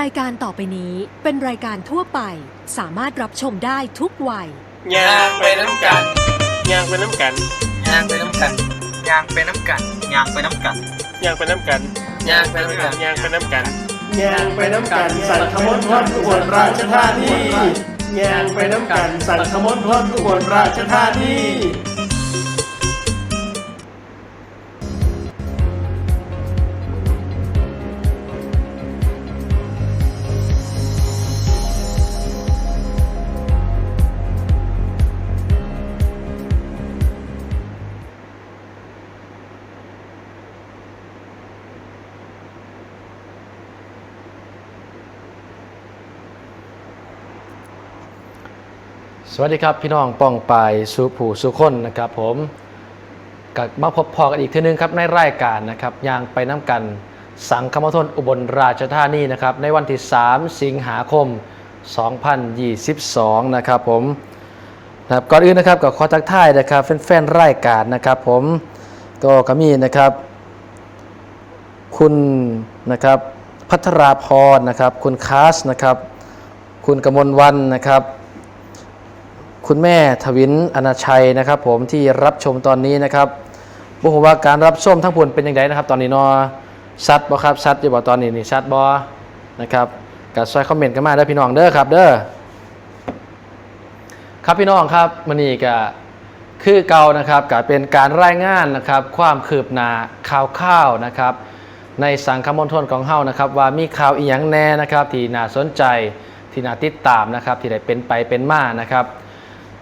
รายการต่อไปนี้เป็นรายการทั่วไป สามารถรับชมได้ทุกวัย ยางไปน้ำกันยางไปน้ำกันยางไปน้ำกันยางไปน้ำกันยางไปน้ำกันยางไปน้ำกันยางไปน้ำกันยางไปน้ำกันยางไปน้ำกันสันขมนทอดอุบลราชธานียางไปน้ำกันสันขมนทอดอุบลราชธานี สวัสดีครับพี่น้องป้องปายสุผู้สุคนนะครับผมกับมาพบพอกันอีกทีนึงครับในรายการนะครับยางไปน้ำกันสังคมทนอุบลราชธานีนะครับในวันที่ 3 สิงหาคม 2022 นะครับผมนะครับก่อนอื่นนะครับก็ขอทักทายนะครับแฟนๆรายการนะครับผมก็ก็มีนะครับ คุณนะครับพัทราพรนะครับ คุณคาสนะครับ คุณกมลวันนะครับ คุณแม่ทวินอนาชัยนะครับ ผมที่รับชมตอนนี้นะครับบอกว่าการรับชมทั้งผลเป็นอยังไงนะครับ ตอนนี้นอชัดบ่ครับชัดจะบอตอนนี้นี่ชัดบ่นะครับกับซอยคอมเมนต์กันมาเด้พี่น้องเด้อครับ เด้อครับพี่น้องครับมันนี่ก็คือเก่านะครับก็เป็นการรายงานนะครับ ความคืบหน้าข่าวๆนะครับ ในสังคมมณฑลของเฮานะครับ ว่ามีข่าวอีหยังแน่นะครับ ที่น่าสนใจที่น่าติดตามนะครับ ที่ได้เป็นไปเป็นมานะครับ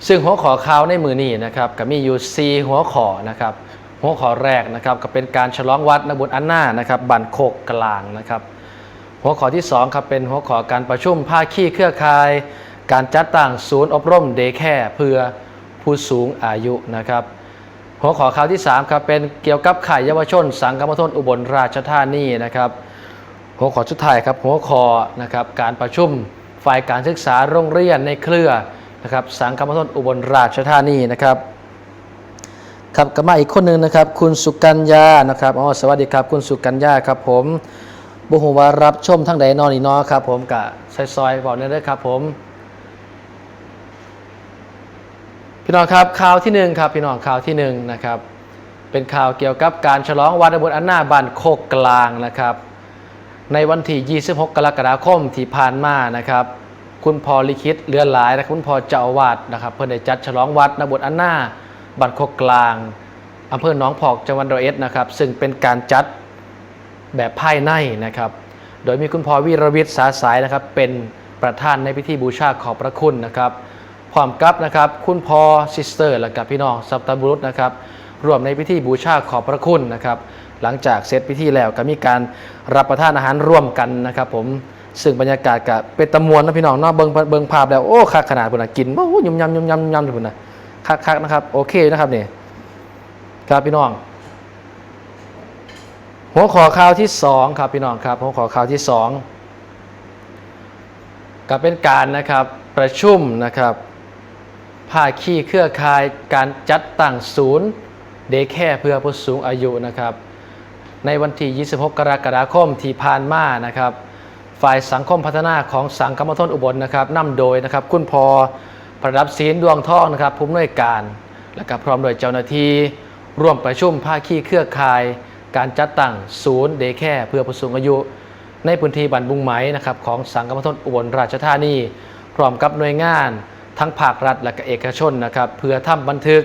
ซึ่งหัวข้อข่าวในมือนี้นะครับก็มีอยู่ 4 หัวข้อนะครับหัวข้อแรกนะครับก็เป็นการฉลองวัดนบุญอันนานะครับบันโคกกลางนะครับ หัวข้อที่2ครับเป็นหัวข้อการประชุมภาคีเครือข่าย การจัดตั้งศูนย์อบรมเดแค่เพื่อผู้สูงอายุนะครับหัวข้อข่าวที่3ครับเป็นเกี่ยวกับข่ายเยาวชน สังคมทนอุบลราชธานีนะครับ หัวข้อสุดท้ายครับหัวข้อนะครับการประชุมฝ่ายการศึกษาโรงเรียนในเครือ นะครับสังคมทนอุบลราชธานีนะครับครับก็มาอีกคนหนึ่งนะครับ คุณสุกัญญานะครับอ๋อสวัสดีครับคุณสุกัญญาครับผมบุหัวรับชมทั้งใดนอนอีนอครับผมกะซอยๆบอกเนี่ยด้วยครับผม พี่น้องครับข่าวที่หนึ่งครับพี่น้องข่าวที่หนึ่งนะครับ เป็นข่าวเกี่ยวกับการฉลองวันอบุญอันนาบันโคกกลางนะครับ ในวันที่ 26 กรกฎาคมที่ผ่านมานะครับ คุณพอลิคิดเลือหลายนะคุณพอเจ้าอาวาสนะครับเพื่อได้จัดฉลองวัดนบุตรอันนาบันโคกกลางอำเภอหนองพอกจังหวัดร้อยเอ็ดนะครับซึ่งเป็นการจัดแบบภายในนะครับ โดยมีคุณพอวีรวิทย์สาสายนะครับ เป็นประธานในพิธีบูชาขอบพระคุณนะครับพร้อมกับนะครับ คุณพอซิสเตอร์และกับพี่น้องสัปตบุรุษนะครับรวมในพิธีบูชาขอบพระคุณนะครับ หลังจากเสร็จพิธีแล้วก็มีการรับประทานอาหารร่วมกันนะครับ ผม ซึ่งบรรยากาศกับเป็นตะมวนนะพี่น้องเนาะเบิ่งเบิ่งภาพแล้วโอ้คักขนาดพุ่นนะกินโอ้ยำยำยำยำยำพุ่นนะคักคักนะครับโอเคนะครับนี่ครับพี่น้อง หัวข้อข่าวที่สองครับพี่น้องครับหัวข้อข่าวที่สองก็เป็นการนะครับประชุมนะครับภาคีเครือข่ายการจัดตั้งศูนย์เดแค่เพื่อผู้สูงอายุนะครับ ในวันที่ 26 กรกฎาคมที่ผ่านมานะครับ ฝ่ายสังคมพัฒนาของสังคมทนอุบลนะครับนำโดยนะครับ คุณพอประดับศีลดวงทองนะครับผู้อำนวยการ และก็พร้อมโดยเจ้าหน้าที่ร่วมประชุมภาคีเครือข่าย การจัดตั้งศูนย์เดแค่เพื่อผู้สูงอายุ ในพื้นที่บ้านบุงไหมนะครับของสังคมทนอุบลราชธานี พร้อมกับหน่วยงานทั้งภาครัฐและก็เอกชนนะครับเพื่อทำบันทึก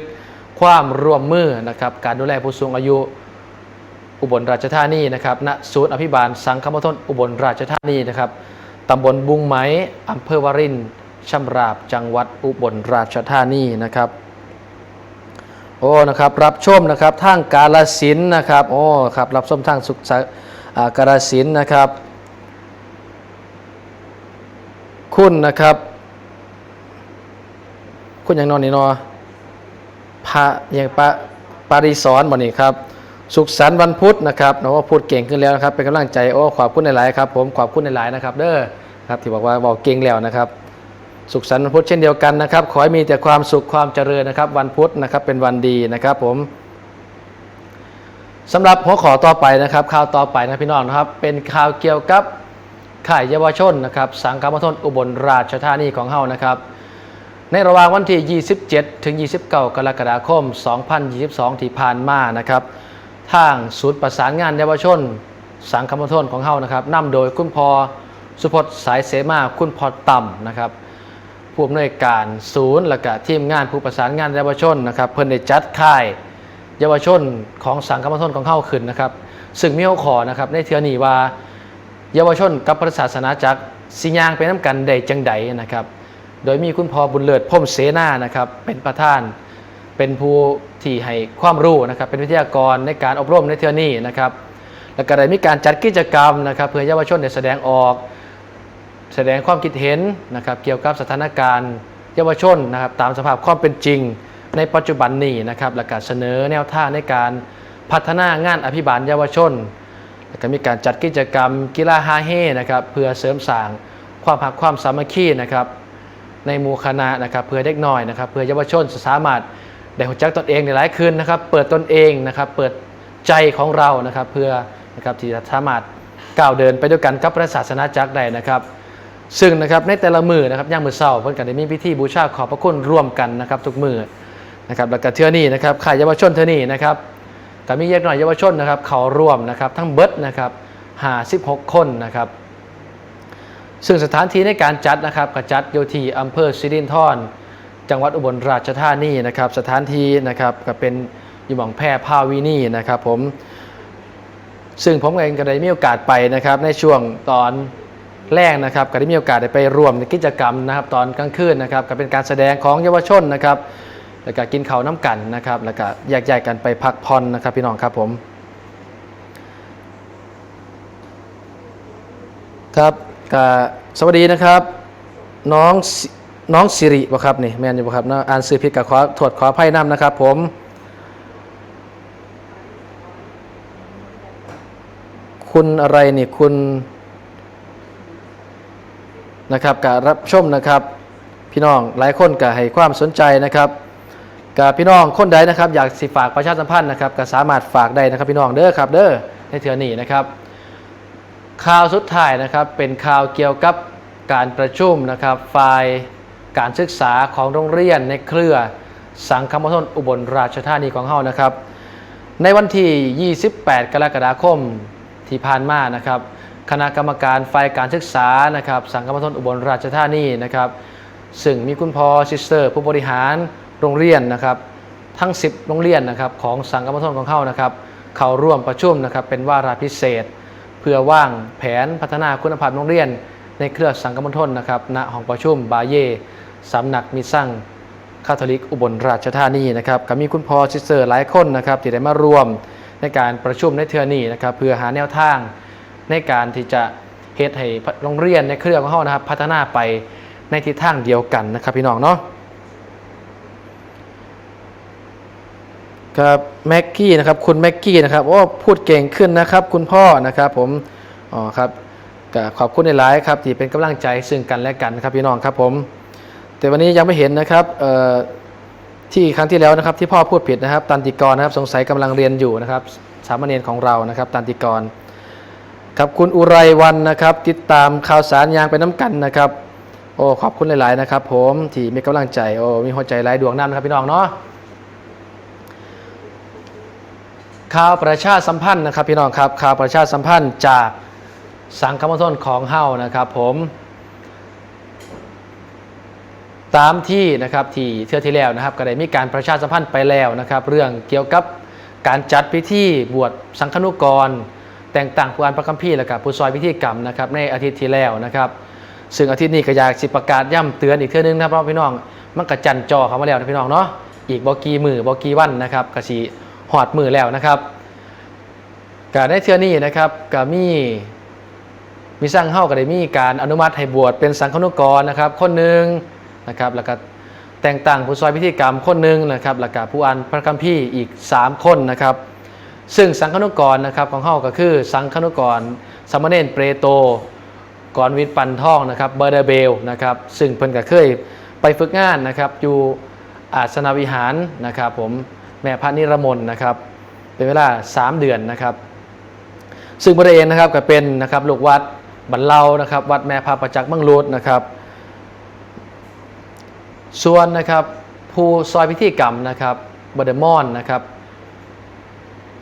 ความร่วมมือนะครับการดูแลผู้สูงอายุ อุบลราชธานีนะครับณศูนย์อภิบาลสังคมทนอุบลราชธานีนะครับตำบลบุงไหมอำเภอวารินช่ำราบจังหวัดอุบลราชธานีนะครับโอ้นะครับรับชมนะครับทางกาลสินนะครับโอ้ครับรับชมทางสุขสะอ่ากาลสินนะครับ คุณนะครับ คุณอย่างนอนนี่นอพระอย่างปะปาริสอนบ่นี่ครับ สุขสันต์วันพุธนะครับเนาะว่าพูดเก่งขึ้นแล้วนะครับ เป็นกำลังใจโอ้ขอบคุณในหลายครับผมขอบคุณในหลายนะครับ เด้อครับที่บอกว่าบอกเก่งแล้วนะครับ สุขสันต์วันพุธเช่นเดียวกันนะครับ ขอให้มีแต่ความสุขความเจริญนะครับ วันพุธนะครับเป็นวันดีนะครับ ผมสำหรับหัวข้อต่อไปนะครับข่าวต่อไปนะพี่น้องนะครับ เป็นข่าวเกี่ยวกับข่ายเยาวชนนะครับ สังฆมณฑลอุบลราชธานีของเฮานะครับในระหว่างวันที่ 27 ถึง 29 กรกฎาคม 2022 ที่ผ่านมานะครับ ทางศูนย์ประสานงานเยาวชน สังคมณฑลของเฮานะครับนำโดยคุณพอสุพจน์สายเสมาคุณพอต่ำนะครับผู้อำนวยการศูนย์และก็ทีมงานผู้ประสานงานเยาวชนนะครับเพิ่นได้จัดค่ายเยาวชนของสังคมณฑลของเฮาขึ้นนะครับซึ่งมีหัวขอนะครับในเทือนี้ว่า เยาวชนกับพระศาสนาจักรสิยางไปน้ำกันได้จังใดนะครับ โดยมีคุณพ่อบุญเลิศพมเสนานะครับเป็นประธาน เป็นผู้ที่ให้ความรู้นะครับเป็นวิทยากรในการอบรมในเทือนี้นะครับแล้วก็ได้มีการจัดกิจกรรมนะครับเพื่อเยาวชนได้แสดงออก แสดงความคิดเห็นนะครับเกี่ยวกับสถานการณ์เยาวชนนะครับตามสภาพความเป็นจริง ในปัจจุบันนี้นะครับและก็เสนอแนวทางในการพัฒนางานอภิบาลเยาวชนแล้วก็มีการจัดกิจกรรมกีฬาฮาเฮนะครับเพื่อเสริมสร้างความหักความสามัคคีนะครับในหมู่คณะนะครับเพื่อเด็กน้อยนะครับเพื่อเยาวชนสามารถ ได้หัวจักตนเองในหลายคืนนะครับ เปิดตนเองนะครับ เปิดใจของเรานะครับ เพื่อนะครับที่จะสามารถก้าวเดินไปด้วยกันกับพระศาสนาจักรได้นะครับ ซึ่งนะครับในแต่ละมือนะครับย่างมือเศร้าเพื่อนกันได้มีพิธีบูชาขอบพระคุณร่วมกันนะครับ ทุกมือนะครับแล้วก็เทื่อนี้นะครับข่ายเยาวชนเทื่อนี้นะครับก็มีเยอะหน่อยเยาวชนนะครับ เขาร่วมนะครับ ทั้งเบิร์ดนะครับหา16คนนะครับ ซึ่งสถานที่ในการจัดนะครับก็จัดอยู่ที่อำเภอสิรินธร จังหวัดอุบลราชธานีนะครับสถานที่นะครับก็เป็นอยู่หม่องแพร่พาวินีนะครับผมซึ่งผมเองก็ได้มีโอกาสไปนะครับในช่วงตอนแรกนะครับก็ได้มีโอกาสได้ไปร่วมในกิจกรรมนะครับ ตอนกลางคืนนะครับก็เป็นการแสดงของเยาวชนนะครับแล้วก็กินข้าวน้ำกันนะครับ แล้วก็แยกย้ายกันไปพักผ่อนนะครับพี่น้องครับผมครับก็สวัสดีนะครับ น้อง น้องสิริบ่ครับนี่แมนอยู่บ่ครับนาะอ่านสื่อผิดกับขอถวดขออภัยน้ำนะครับ ผมคุณอะไรนี่คุณนะครับการรับชมนะครับ พี่น้องหลายคนก็ให้ความสนใจนะครับกับพี่น้องคนใดนะครับ อยากสิฝากประชาสัมพันธ์นะครับก็สามารถฝากได้นะครับ พี่น้องเด้อครับเด้อในเทือนี้นะครับ ข่าวสุดท้ายนะครับเป็นข่าวเกี่ยวกับการประชุมนะครับฝ่าย การศึกษาของโรงเรียนในเครือสังคมณฑลอุบลราชธานีของเฮานะครับ ในวันที่ 28 กรกฎาคมที่ผ่านมานะครับคณะกรรมการฝ่ายการศึกษานะครับ สังคมณฑลอุบลราชธานีนะครับ ซึ่งมีคุณพ่อซิสเตอร์ ผู้บริหารโรงเรียนนะครับ ทั้ง 10 โรงเรียนนะครับของสังคมณฑลของเขานะครับ เข้าร่วมประชุมนะครับเป็นวาระพิเศษ เพื่อว่างแผนพัฒนาคุณภาพโรงเรียน ในเครือสังคมณฑลนะครับณห้องประชุมบาเย สำนักมิสร้างคาทอลิกอุบลราชธานีนะครับก็มีคุณพ่อซิสเตอร์หลายคนนะครับที่ได้มาร่วมในการประชุมในเทือนี้นะครับเพื่อหาแนวทางในการที่จะเฮ็ดให้โรงเรียนในเครือของเขานะครับพัฒนาไปในทิศทางเดียวกันนะครับพี่น้องเนาะครับแม็กกี้นะครับคุณแม็กกี้นะครับโอ้พูดเก่งขึ้นนะครับคุณพ่อนะครับผมอ๋อครับก็ขอบคุณในหลายครับที่เป็นกำลังใจซึ่งกันและกันครับพี่น้องครับผม แต่วันนี้ยังไม่เห็นนะครับที่ครั้งที่แล้วนะครับที่พ่อพูดผิดนะครับ ตันติกรนะครับสงสัยกำลังเรียนอยู่นะครับสามเณรของเรานะครับ ตันติกรครับคุณอุไรวันนะครับ ติดตามข่าวสารยางไปน้ำกันนะครับโอ้ขอบคุณหลาย ๆ นะครับ ผมที่มีกำลังใจโอ้มีหัวใจหลายดวงน้ำนะครับพี่น้องเนาะข่าวประชาสัมพันธ์นะครับพี่น้องครับข่าวประชาสัมพันธ์จากสังคมชนของเฮานะครับ ผม ตามที่นะครับที่เทื่อที่แล้วนะครับก็ได้มีการประชาสัมพันธ์ไปแล้วนะครับ เรื่องเกี่ยวกับการจัดพิธีบวชสังฆนุกร แต่งตั้งผู้อ่านพระคัมภีร์และกับผู้ซอยพิธีกรรมนะครับในอาทิตย์ที่แล้วนะครับซึ่งอาทิตย์นี้ก็อยากสิประกาศย่ำเตือนอีกเทื่อนึงนะครับพี่น้องมันกระจันจอเข้ามาแล้วนะพี่น้องเนาะอีกบกีมือบกีวันนะครับกระสีหอดมือแล้วนะครับการในเทื่อนี้นะครับก็มีมีสร้างเฮ้าก็ได้มีการอนุมัติให้บวชเป็นสังฆนุกรนะครับ คนหนึ่ง นะครับแล้วก็แต่งตั้งผู้ซอยพิธีกรรมคนหนึ่งนะครับแล้วก็ผู้อ่านพระคัมภีร์อีก 3 คนนะครับ ซึ่งสังฆนุกรนะครับของเฮาก็คือ สังฆนุกรสามเณรเปรโตกรวิทย์ปันทองนะครับเบอร์เดเบลนะครับซึ่งเพิ่นก็เคยไปฝึกงานนะครับอยู่อาสนาวิหารนะครับผมแม่พระนิรมนนะครับเป็นเวลา 3 เดือนนะครับ ซึ่งบริเวณนะครับก็เป็นนะครับลูกวัดบันเลานะครับวัดแม่พาประจักษ์มังลุดนะครับ ส่วนนะครับผู้ซอยพิธีกรรมนะครับบเดมอนนะครับ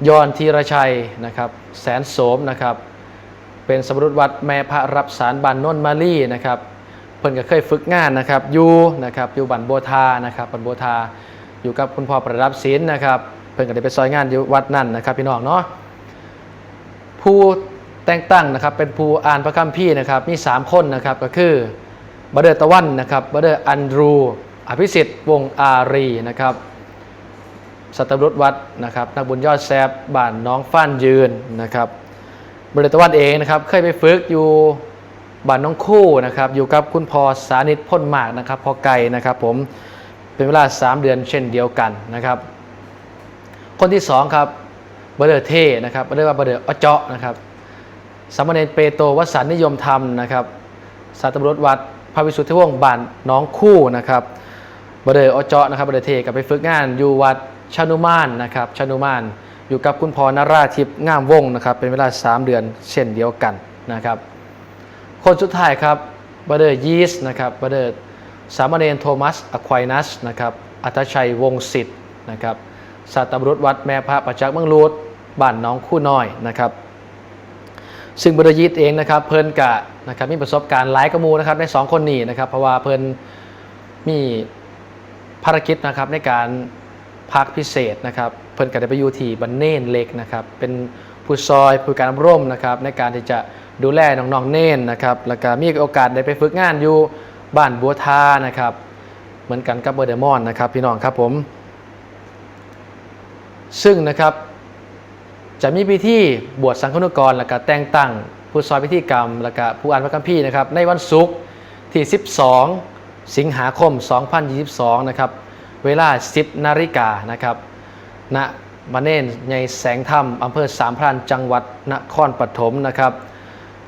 ยอนธีรชัยนะครับแสนโสมนะครับเป็นสมรุตวัดแม่พระรับสารบันนนท์มาลี่นะครับเพิ่นก็เคยฝึกงานนะครับอยู่นะครับอยู่บันโบวทานะครับบันโบวทาอยู่กับคุณพ่อประดับศิลป์นะครับเพิ่นก็ได้ไปซอยงานอยู่วัดนั่นนะครับพี่น้องเนาะผู้แต่งตั้งนะครับเป็นผู้อ่านพระคัมภีร์นะครับมี 3 คนนะครับก็คือบเดอร์ตะวันนะครับบเดอร์อันดรู อภิสิทธิ์วงอารีนะครับสัตรุษวัดนะครับนักบุญยอดแซบบ้านน้องฟ้านยืนนะครับบริตวันเองนะครับเคยไปฝึกอยู่บ้านน้องคู่นะครับอยู่กับคุณพอสานิตพ่นมากนะครับพอไก่นะครับผมเป็นเวลา 3 เดือนเช่นเดียวกันนะครับคนที่2ครับบเดอร์เทนะครับเรียกว่าบเดอร์อเจาะนะครับสามเณรเปโตวสันนิยมธรรมนะครับสัตรุษวัดพระวิสุทธิวงศ์บ้านน้องคู่นะครับ บเดออเจาะนะครับบเดอเทกับไปฝึกงานอยู่วัดชานุมานนะครับชานุมานอยู่กับคุณพรนราทิพย์งามวงศ์นะครับเป็นเวลา 3 เดือนเช่นเดียวกันนะครับคนสุดท้ายครับบเดอยีสนะครับบเดอสามเณรโทมัสอควายนัสนะครับอัตชัยวงศ์สิทธิ์นะครับสัตบุรุษวัดแม่พระประจักษ์เมืองลูดบ้านน้องคู่น้อยนะครับซึ่งบรยิตเองนะครับเพิ่นกะนะครับมีประสบการณ์หลายกระมูนะครับในสองคนนี้นะครับเพราะว่าเพิ่นมี ภารกิจนะครับในการพักพิเศษนะครับเพิ่นก็ได้ไปอยู่ที่บันเน่นเล็กนะครับเป็นผู้ซอยผู้การร่มนะครับในการที่จะดูแลน้องๆเน่นนะครับแล้วก็มีโอกาสได้ไปฝึกงานอยู่บ้านบัวทานะครับเหมือนกันกับเบอร์เดมอนนะครับพี่น้องครับผม ซึ่งนะครับจะมีพิธีบวชสังฆนุกรและก็แต่งตั้ง ผู้ซอยพิธีกรรมและก็ผู้อ่านพระคัมภีร์นะครับในวันศุกร์ที่ 12 สิงหาคม 2022 นะครับ เวลา 10 นาฬิกานะครับณมาเน่นในแสงธรรมอำเภอสามพรานจังหวัดนครปฐมนะครับ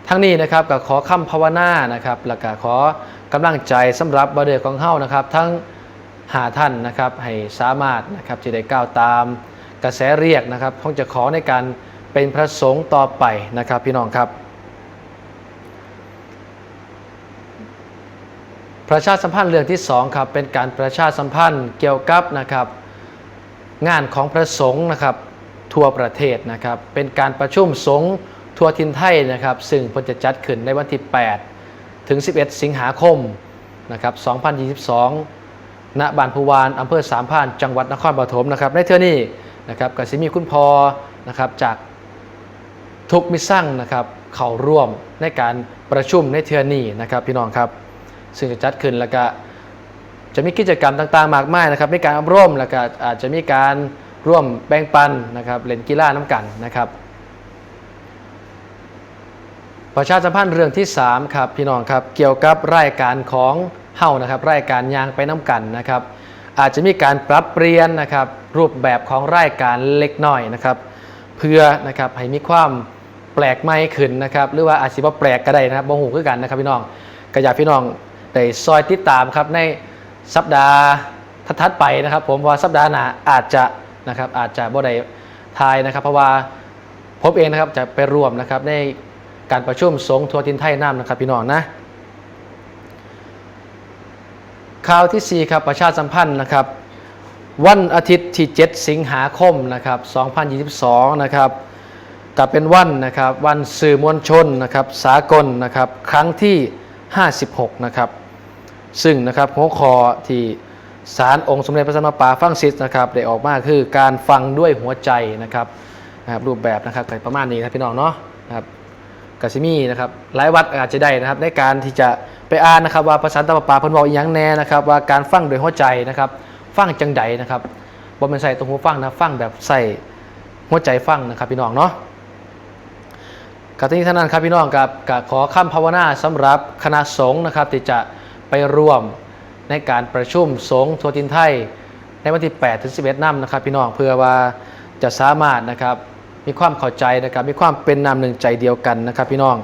ทั้งนี้นะครับก็ขอคำภาวนานะครับแล้วก็ขอกำลังใจสำหรับบาเดอของเฮ้านะครับ ทั้งหาท่านนะครับให้สามารถนะครับจะได้ก้าวตาม กระแสเรียกนะครับคงจะขอในการเป็นพระสงฆ์ต่อไปนะครับพี่น้องครับ ประชาสัมพันธ์เรื่องที่2ครับเป็นการประชาสัมพันธ์เกี่ยวกับนะครับงานของพระสงฆ์นะครับทั่วประเทศนะครับเป็นการประชุมสงฆ์ทั่วทินไทยนะครับ ซึ่งพจะจัดขึ้นในวันที่ 8 ถึง 11 สิงหาคมนะครับ 2022 ณบ้านพูวานอำเภอสามพานจังหวัดนครปฐมนะครับในเทื่อนี้นะครับกสิมีคุณพอนะครับจากทุกมิสสั่งนะครับเข้าร่วมในการประชุมในเทื่อนี้นะครับพี่น้องครับ ซึ่งจะจัดขึ้นแล้วก็จะมีกิจกรรมต่างๆ มากมายนะครับมีการอบรมแล้วก็อาจจะมีการร่วมแบ่งปันนะครับเล่นกีฬาน้ำกันนะครับประชาสัมพันธ์เรื่องที่ 3 ครับพี่น้องครับเกี่ยวกับรายการของเฮานะครับรายการยางไปน้ำกันนะครับ อาจจะมีการปรับเปลี่ยนนะครับรูปแบบของรายการเล็กน้อยนะครับเพื่อนะครับให้มีความแปลกใหม่ขึ้นนะครับหรือว่าอาจจะว่าแปลกก็ได้นะครับบ่หูคือกันนะครับพี่น้องก็อยากพี่น้อง ได้ซอยติดตามครับในสัปดาห์ทัดๆไปนะครับ ผมเพราะว่าสัปดาห์หน้าอาจจะนะครับอาจจะบ่ได้ทายนะครับ เพราะว่าผมเองนะครับจะไปร่วมนะครับในการประชุมสงฆ์ทัวร์ทินไทยน้ำนะครับพี่น้องนะข่าวที่4ครับประชาสัมพันธ์นะครับ วันอาทิตย์ที่ 7 สิงหาคมนะครับ2022 นะครับก็เป็นวันนะครับวันสื่อมวลชนนะครับสากลนะครับครั้งที่ 56 นะครับ ซึ่งนะครับหัวข้อที่ศาลองค์สมเด็จพระสัมมาสัมพุทธเจ้าฟังซิสนะครับได้ออกมาคือการฟังด้วยหัวใจนะครับนะครับรูปแบบนะครับประมาณนี้นะพี่น้องเนาะนะครับกสิมีนะครับหลายวัดอาจจะได้นะครับในการที่จะไปอ่านนะครับว่าภาษาตะปาปาเพิ่นบอกอีหยังแน่นะครับว่าการฟังโดยหัวใจนะครับฟังจังใดนะครับบ่เป็นใส่ตรงหูฟังนะฟังแบบใส่หัวใจฟังนะครับพี่น้องเนาะ กับที่ท่านั้นครับพี่น้องกับกับขอคำภาวนาสำหรับคณะสงฆ์นะครับที่จะไปร่วมในการประชุมสงฆ์ทัวทินไทยในวันที่ 8 ถึง 11นำนะครับ พี่น้องเพื่อว่าจะสามารถนะครับมีความเข้าใจนะครับ มีความเป็นนามหนึ่งใจเดียวกันนะครับ พี่น้อง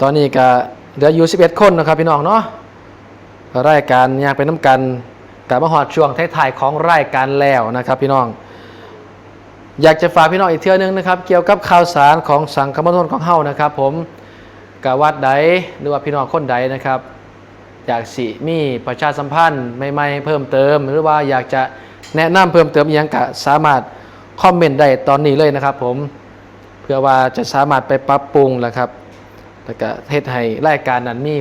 ตอนนี้ก็เหลืออยู่ 11 คนนะครับ พี่น้องเนาะรายการอยากเป็นน้ำกันกับมาหอดช่วงท้ายๆของรายการแล้วนะครับ พี่น้อง อยากจะฝากพี่น้องอีกเทื่อนึงนะครับ เกี่ยวกับข่าวสารของสังคมณฑลของเฮานะครับ ผมกะวัดใดหรือว่าพี่น้องคนใดนะครับ อยากสิมีประชาสัมพันธ์ใหม่ๆเพิ่มเติม หรือว่าอยากจะแนะนำเพิ่มเติมยังกะสามารถคอมเมนต์ได้ตอนนี้เลยนะครับ ผมเพื่อว่าจะสามารถไปปรับปรุงแล้วครับแล้วก็เฮ็ดให้รายการนั้นมี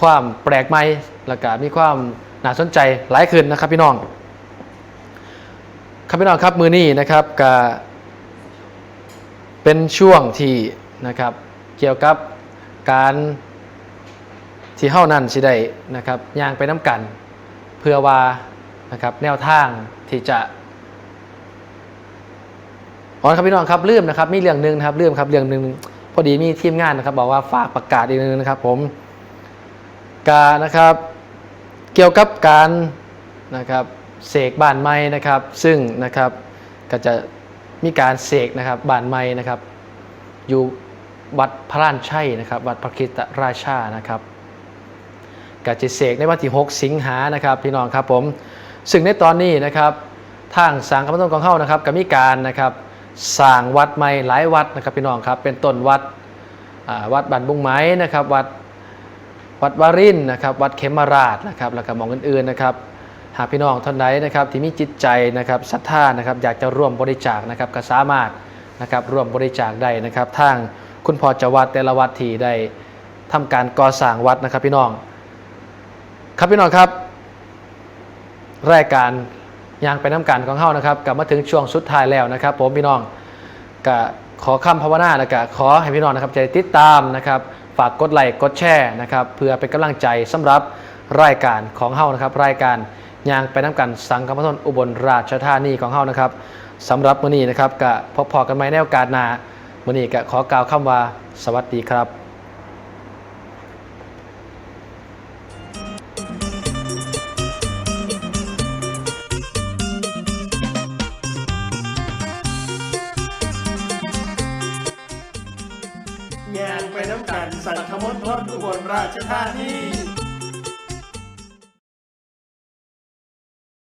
ความแปลกใหม่แล้วก็มีความน่าสนใจหลายขึ้นนะครับพี่น้อง ครับพี่น้องครับมือนี้นะครับก็เป็นช่วงที่นะครับเกี่ยวกับการที่เฮ้านั่นสิได้นะครับย่างไปน้ำกัน เพื่อว่านะครับแนวทางที่จะอ๋อครับพี่น้องครับลืมนะครับมีเรื่องหนึ่งนะครับลืมครับเรื่องหนึ่งพอดีมีทีมงานนะครับ บอกว่าฝากประกาศอีกนึงนะครับ ผมการนะครับ เกี่ยวกับการนะครับ เสกบานไม้นะครับ ซึ่งนะครับก็จะมีการเสกนะครับบานไม้นะครับ อยู่วัดพระรานชัยนะครับ วัดพระคิตราชานะครับกจะเสกในวันที่ 6 สิงหานะครับพี่น้องครับผมซึ่งในตอนนี้นะครับทางสังฆมณฑลของเข้านะครับก็มีการนะครับสร้างวัดใหม่หลายวัดนะครับพี่น้องครับเป็นต้นวัดวัดบันบุงไม้นะครับวัดวัดวารินนะครับวัดเขมราชนะครับแล้วก็หมองอื่นๆนะครับ หากพี่น้องท่านใดนะครับที่มีจิตใจนะครับศรัทธานะครับอยากจะร่วมบริจาคนะครับก็สามารถนะครับร่วมบริจาคได้นะครับทางคุณพ่อจวัดแต่ละวัดที่ได้ทำการก่อสร้างวัดนะครับพี่น้อง ครับพี่น้องครับ รายการยางไปน้ำกันของเฮานะครับกลับมาถึงช่วงสุดท้ายแล้วนะครับ ผมพี่น้องก็ขอคำภาวนาแล้วก็ขอให้พี่น้องนะครับใจติดตามนะครับ ฝากกดไลค์กดแชร์นะครับ เพื่อเป็นกำลังใจสำหรับรายการของเฮานะครับ รายการ ยางไปน้ำกันสังคมทนอุบลราชธานีของเฮานะครับสำหรับมื้อนี้นะครับก็พบพอกันใหม่ในโอกาสหน้ามื้อนี้ก็ขอกล่าวคำว่าสวัสดีครับ